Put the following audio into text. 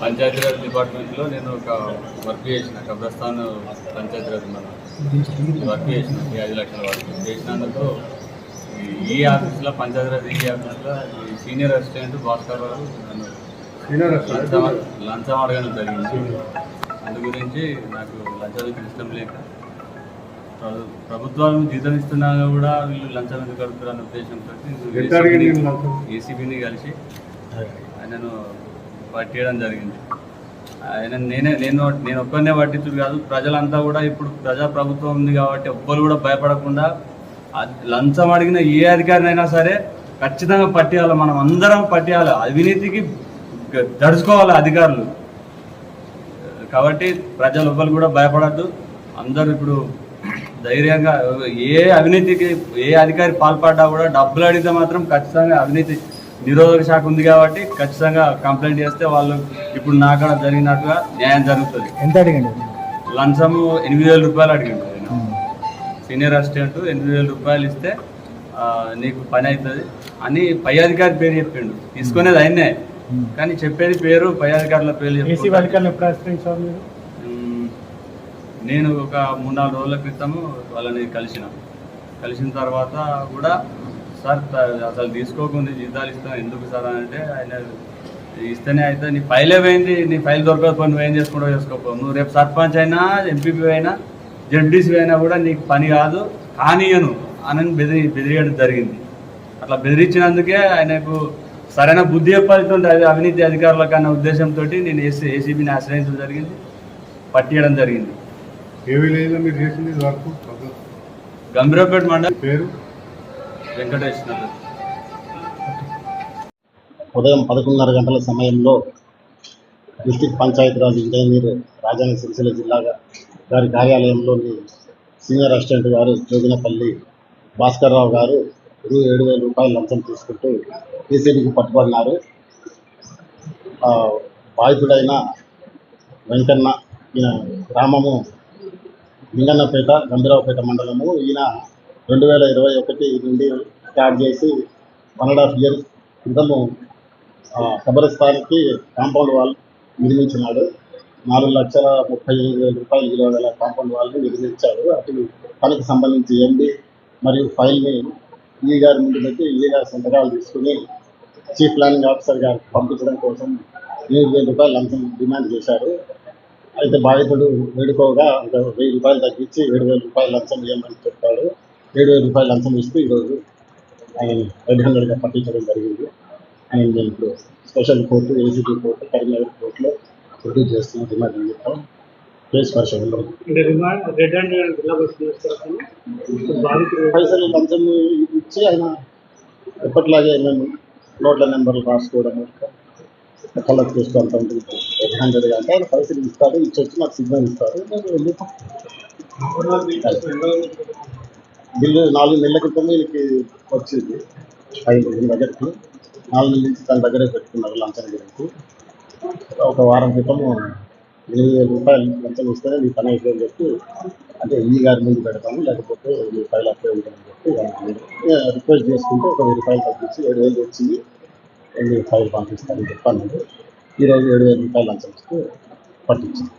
పంచాయతీరాజ్ డిపార్ట్మెంట్లో నేను ఒక వర్క్ చేసిన కబ్రస్థాన్ పంచాయతీరాజ్ మన వర్క్ చేసిన ఈ ఐదు లక్షల వర్క్ చేసినందుకు ఈ- ఆఫీస్లో పంచాయతీరాజ్ ఈ ఆఫీస్లో ఈ సీనియర్ అసిస్టెంట్ భాస్కర్ గారు నన్ను లంచం లంచం అడగడం జరిగింది అందు గురించి నాకు లంచాలు ఇష్టం లేక ప్రభు- ప్రభుత్వం జీతం ఇస్తున్నా కూడా వీళ్ళు లంచం ఎందుకు కడుపుతారు అనే ఉద్దేశంతో? ఏసీబీని కలిసి ఆయనను పట్టేయడం జరిగింది. ఆయన నేనే నేను నేను ఒక్కనే పట్టించుడు కాదు. ప్రజలంతా కూడా ఇప్పుడు ప్రజా ప్రభుత్వం ఉంది కాబట్టి ఒక్కరు కూడా భయపడకుండా లంచం అడిగిన ఏ అధికారినైనా సరే ఖచ్చితంగా పట్టేయాలి. మనం అందరం పట్టేయాలి. అవినీతికి దడుచుకోవాలి అధికారులు. కాబట్టి ప్రజలు ఒక్కరు కూడా భయపడద్దు. అందరూ ఇప్పుడు ధైర్యంగా ఏ అవినీతికి ఏ అధికారి పాల్పడ్డా కూడా డబ్బులు అడిగితే మాత్రం ఖచ్చితంగా అవినీతి నిరోధక శాఖ ఉంది కాబట్టి ఖచ్చితంగా కంప్లైంట్ చేస్తే వాళ్ళు ఇప్పుడు నాకడ జరిగినట్టుగా న్యాయం జరుగుతుంది. ఎంత అడిగండి? లంచము ఎనిమిది వేల రూపాయలు అడిగిండు సీనియర్ అసిస్టెంట్ ఎనిమిది వేల రూపాయలు ఇస్తే నీకు పని అవుతుంది అని పై అధికారి పేరు చెప్పిండు. తీసుకునేది ఆయనే కానీ చెప్పేది పేరు పై అధికారుల పేరు మ్మ్. నేను ఒక మూడు నాలుగు రోజుల క్రితము వాళ్ళని కలిసిన. కలిసిన తర్వాత కూడా సార్ అసలు తీసుకోకుండా జీతాలు ఇస్తాం ఎందుకు సార్ అని అంటే ఆయన ఇస్తేనే అయితే నీ ఫైలే పోయింది నీ ఫైల్ దొరకకపోయి నువ్వు ఏం చేసుకుంటావు చేసుకోపో. నువ్వు రేపు సర్పంచ్ అయినా ఎంపీపీ అయినా జడ్డీసీ అయినా కూడా నీకు పని కాదు కానీయను అని బెదిరి బెదిరియడం జరిగింది. అట్లా బెదిరించినందుకే ఆయనకు సరైన బుద్ధి చెప్పాల్సింది అది అవినీతి అధికారులకు అన్న ఉద్దేశంతో నేను ఏసీ ఏసీబీని ఆశ్రయించడం జరిగింది పట్టియడం జరిగింది. ఏ విలేజ్లో మీరు చేసింది వర్క్ గంభీరపేట మండలం పేరు? వెంకటేష్ ఉదయం పదకొండున్నర గంటల సమయంలో డిస్టిక్ పంచాయతీరాజ్ ఇంజనీర్ రాజన్న సిరిసిల్ల జిల్లాగా గారి కార్యాలయంలోని సీనియర్ అసిస్టెంట్ గారు జోగినపల్లి భాస్కర్రావు గారు ఇరవై ఏడు వేల రూపాయలు లంచం తీసుకుంటూ ఏసీబీకి పట్టుబడినారు. ఆ, బాధితుడైన వెంకన్న ఈయన గ్రామము లింగన్నపేట గంభీరావుపేట మండలము. ఈయన రెండు వేల ఇరవై ఒకటి నుండి స్టార్ట్ చేసి వన్ అండ్ హాఫ్ ఇయర్స్ క్రితము ఆ, కాంపౌండ్ వాల్ నిర్మించినాడు. నాలుగు లక్షల ముప్పై ఐదు వేల రూపాయలు విలువ గల కాంపౌండ్ వాల్ని నిర్మించాడు. అటు తనకు సంబంధించి ఎండి మరియు ఫైల్ని ఈ గారి ముందు పెట్టి ఈ గారి సంతకాలు తీసుకుని చీఫ్ ప్లానింగ్ ఆఫీసర్ గారు పంపించడం కోసం ఎనిమిది వేల రూపాయలు లంచం డిమాండ్ చేశారు అయితే బాధితుడు వేడుకోగా ఒక వెయ్యి రూపాయలు తగ్గించి ఏడు వేల రూపాయలు లంచం ఇవ్వమని చెప్పాడు. ఏడు వేల రూపాయలు లంచం ఇస్తూ ఈరోజు ఆయన రెడ్ హ్యాండెడ్గా పట్టించడం జరిగింది. ఆయన నేను ఇప్పుడు special court ACB court Karimnagar కోర్టులో ప్రొడ్యూస్ చేస్తున్న రిమాండ్ నిమిత్తం కేసు పరిశోధనలో పైసలు లంచం ఇచ్చి ఆయన ఎప్పటిలాగే మేము నోట్ల నెంబర్లు రాసుకోవడం కళ్ళకు చూస్తూ అంత ఉంటుంది. రెడ్ హ్యాండెడ్గా అంటే ఆయన పైసలు ఇస్తాడు ఇచ్చి వచ్చి నాకు సిగ్నల్ ఇస్తారు నేను వెళ్ళి బిల్లు నాలుగు నెలల క్రితం వీళ్ళకి వచ్చింది. ఐదు దగ్గరకు. నాలుగు నెలల నుంచి తన దగ్గరే పెట్టుకున్నారు లంచం గురించి ఒక వారం క్రితం ఎనిమిది వేల రూపాయలు లంచం ఇస్తేనే మీ పని అయిపోయింది చెప్పి అంటే ఈ గారి ముందు పెడతాము లేకపోతే మీ ఫైల్ అప్లై ఉంటుందని చెప్పి రిక్వెస్ట్ చేసుకుంటే ఒక వెయ్యి రూపాయలు తగ్గించి ఏడు వేలు వచ్చింది మీ ఫైల్ పంపిస్తానని చెప్పాను. ఈరోజు ఏడు వేల రూపాయలు లంచం ఇస్తే పట్టించింది.